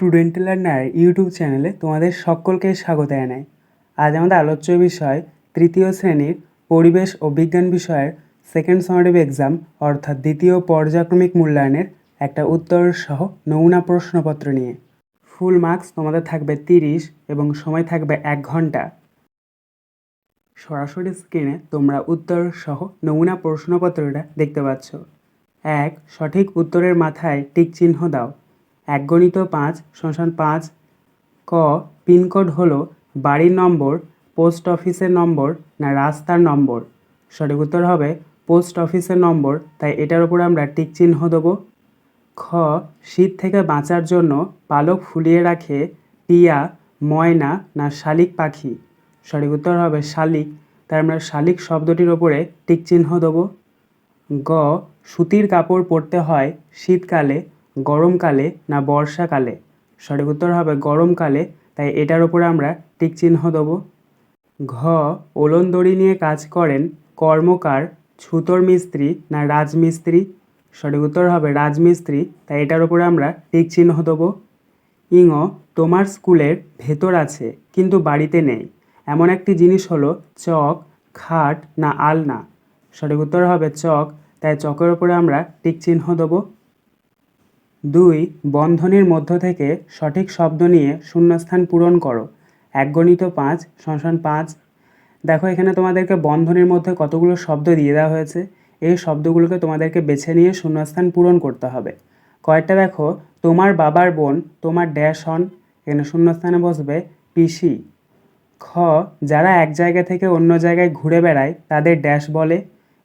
Student learner YouTube চ্যানেলে তোমাদের সকলকে স্বাগত জানাই। আজ আমাদের আলোচ্য বিষয় তৃতীয় শ্রেণির পরিবেশ ও বিজ্ঞান বিষয়ের সেকেন্ড সামারিভ এক্সাম অর্থাৎ দ্বিতীয় পর্যায়ক্রমিক মূল্যায়নের একটা উত্তর সহ নমুনা প্রশ্নপত্র নিয়ে। ফুল মার্কস তোমাদের থাকবে তিরিশ এবং সময় থাকবে এক ঘণ্টা। সরাসরি স্ক্রিনে তোমরা উত্তর সহ নমুনা প্রশ্নপত্রটা দেখতে পাচ্ছ। এক, সঠিক উত্তরের মাথায় টিক চিহ্ন দাও। এক গণিত পাঁচ শোষণ পাঁচ। ক, পিনকোড হলো বাড়ির নম্বর, পোস্ট অফিসের নম্বর না রাস্তার নম্বর? সঠিক উত্তর হবে পোস্ট অফিসের নম্বর, তাই এটার উপর আমরা টিক চিহ্ন দেবো। খ, শীত থেকে বাঁচার জন্য পালক ফুলিয়ে রাখে টিয়া, ময়না না শালিক পাখি? সঠিক উত্তর হবে শালিক, তাই আমরা শালিক শব্দটির ওপরে টিক চিহ্ন দেবো। গ, সুতির কাপড় পরতে হয় শীতকালে গরমকালে না বর্ষাকালে? সঠিক উত্তর হবে গরমকালে, তাই এটার ওপরে আমরা টিক চিহ্ন দেবো। ঘ, ওলন দড়ি নিয়ে কাজ করেন কর্মকার, ছুতোর মিস্ত্রি না রাজমিস্ত্রি? সঠিক উত্তর হবে রাজমিস্ত্রি, তাই এটার ওপরে আমরা টিক চিহ্ন দেবো। ইঙ, তোমার স্কুলের ভেতর আছে, কিন্তু বাড়িতে নেই। এমন একটি জিনিস হলো চক, খাট না আলনা। সঠিক উত্তর হবে চক, তাই চকের ওপরে আমরা টিক চিহ্ন দেবো। দুই, বন্ধনীর মধ্য থেকে সঠিক শব্দ নিয়ে শূন্যস্থান পূরণ করো। এক গণিত পাঁচ, শোষণ পাঁচ। দেখো, এখানে তোমাদেরকে বন্ধনীর মধ্যে কতগুলো শব্দ দিয়ে দেওয়া হয়েছে। এই শব্দগুলোকে তোমাদেরকে বেছে নিয়ে শূন্যস্থান পূরণ করতে হবে। কয়েকটা দেখো, তোমার বাবার বোন, তোমার ড্যাশ হন এখানে শূন্যস্থানে বসবে পিসি। খ, যারা এক জায়গা থেকে অন্য জায়গায় ঘুরে বেড়ায়, তাদের ড্যাশ বলে।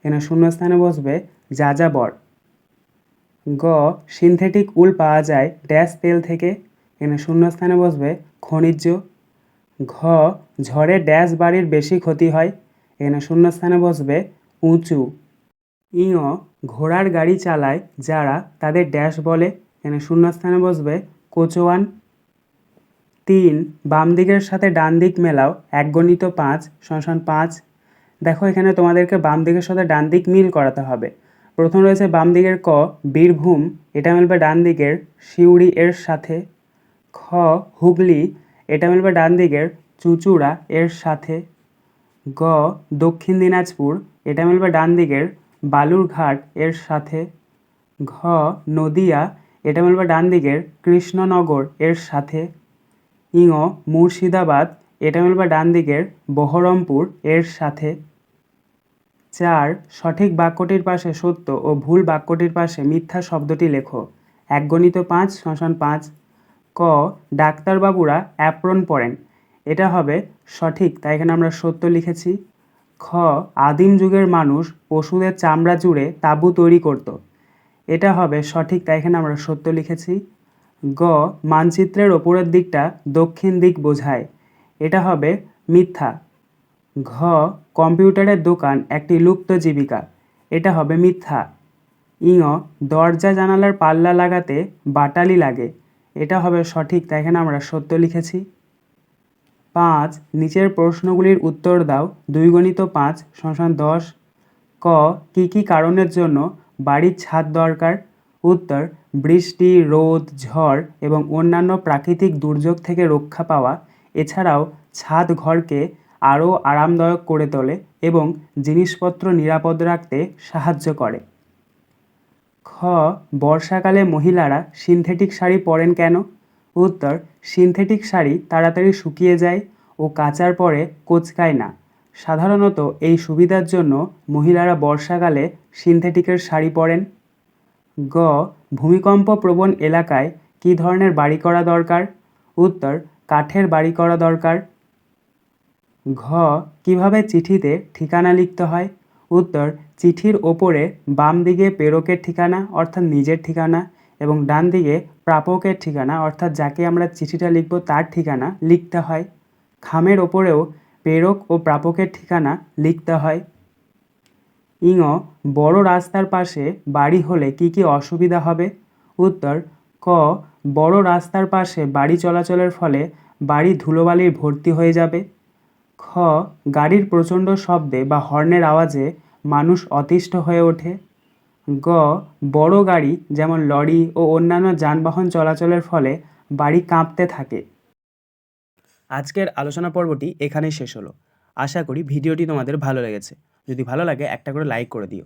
এখানে শূন্যস্থানে বসবে যাযাবর। গ সিনথেটিক উল পাওয়া যায় ড্যাশ তেল থেকে। এখানে শূন্যস্থানে বসবে খনিজ। ঘ, ঝড়ে ড্যাশ বাড়ির বেশি ক্ষতি হয়। এখানে শূন্যস্থানে বসবে উঁচু। ইঙ ঘোড়ার গাড়ি চালায় যারা তাদের ড্যাশ বলে। এখানে শূন্যস্থানে বসবে কোচোয়ান। তিন, বাম দিকের সাথে ডান দিক মেলাও এক গণিত পাঁচ, শোষণ পাঁচ। দেখো এখানে তোমাদেরকে বাম দিকের সাথে ডান দিক মিল করাতে হবে। প্রথম রয়েছে বাম দিকের ক, বীরভূম এটা মিলবে ডান দিকের সিউড়ি এর সাথে, খ, হুগলি এটা মিলবে ডান দিকের চুঁচুড়া এর সাথে, গ, দক্ষিণ দিনাজপুর এটা মিলবে ডান দিকের বালুরঘাট এর সাথে, ঘ, নদিয়া এটা মিলবে ডান দিকের কৃষ্ণনগর এর সাথে, ইঙ, মুর্শিদাবাদ এটা মিলবে ডান দিকের বহরমপুর এর সাথে। চার সঠিক বাক্যটির পাশে সত্য ও ভুল বাক্যটির পাশে মিথ্যা শব্দটি লেখো। এক গণিত পাঁচ, শ্মশান পাঁচ। ক, ডাক্তারবাবুরা অ্যাপ্রন পরেন এটা হবে সঠিক, তাই এখানে আমরা সত্য লিখেছি। খ, আদিম যুগের মানুষ পশুদের চামড়া জুড়ে তাঁবু তৈরি করত। এটা হবে সঠিক, তাই এখানে আমরা সত্য লিখেছি। গ, মানচিত্রের ওপরের দিকটা দক্ষিণ দিক বোঝায়। এটা হবে মিথ্যা। ঘ, কম্পিউটারের দোকান, একটি লুপ্ত জীবিকা। এটা হবে মিথ্যা। ইঙ, দরজা জানালার পাল্লা লাগাতে বাটালি লাগে। এটা হবে সঠিক, তাই এখানে আমরা সত্য লিখেছি। পাঁচ, নিচের প্রশ্নগুলির উত্তর দাও, দুই গণিত পাঁচ শশান দশ। ক, কি কি কারণের জন্য বাড়ির ছাদ দরকার? উত্তর, বৃষ্টি, রোদ, ঝড় এবং অন্যান্য প্রাকৃতিক দুর্যোগ থেকে রক্ষা পাওয়া। এছাড়াও ছাদ ঘরকে আরও আরামদায়ক করে তোলে এবং জিনিসপত্র নিরাপদ রাখতে সাহায্য করে। খ, বর্ষাকালে মহিলারা সিনথেটিক শাড়ি পরেন কেন? উত্তর, সিনথেটিক শাড়ি তাড়াতাড়ি শুকিয়ে যায় ও কাচার পরে কোচকায় না। সাধারণত এই সুবিধার জন্য মহিলারা বর্ষাকালে সিনথেটিকের শাড়ি পরেন। গ, ভূমিকম্প প্রবণ এলাকায় কী ধরনের বাড়ি করা দরকার? উত্তর, কাঠের বাড়ি করা দরকার। ঘ, কীভাবে চিঠিতে ঠিকানা লিখতে হয়? উত্তর, চিঠির ওপরে বাম দিকে প্রেরকের ঠিকানা, অর্থাৎ নিজের ঠিকানা, এবং ডান দিকে প্রাপকের ঠিকানা, অর্থাৎ যাকে আমরা চিঠিটা লিখব তার ঠিকানা লিখতে হয়। খামের ওপরেও প্রেরক ও প্রাপকের ঠিকানা লিখতে হয়। ইঙ, বড় রাস্তার পাশে বাড়ি হলে কি কি অসুবিধা হবে? উত্তর, ক, বড় রাস্তার পাশে বাড়ি চলাচলের ফলে বাড়ি ধুলোবালির ভর্তি হয়ে যাবে। খ, গাড়ির প্রচণ্ড শব্দে বা হর্নের আওয়াজে মানুষ অতিষ্ঠ হয়ে ওঠে। গ, বড় গাড়ি যেমন লরি ও অন্যান্য যানবাহন চলাচলের ফলে বাড়ি কাঁপতে থাকে। আজকের আলোচনা পর্বটি এখানেই শেষ হলো। আশা করি ভিডিওটি তোমাদের ভালো লেগেছে। যদি ভালো লাগে একটা করে লাইক করে দিও।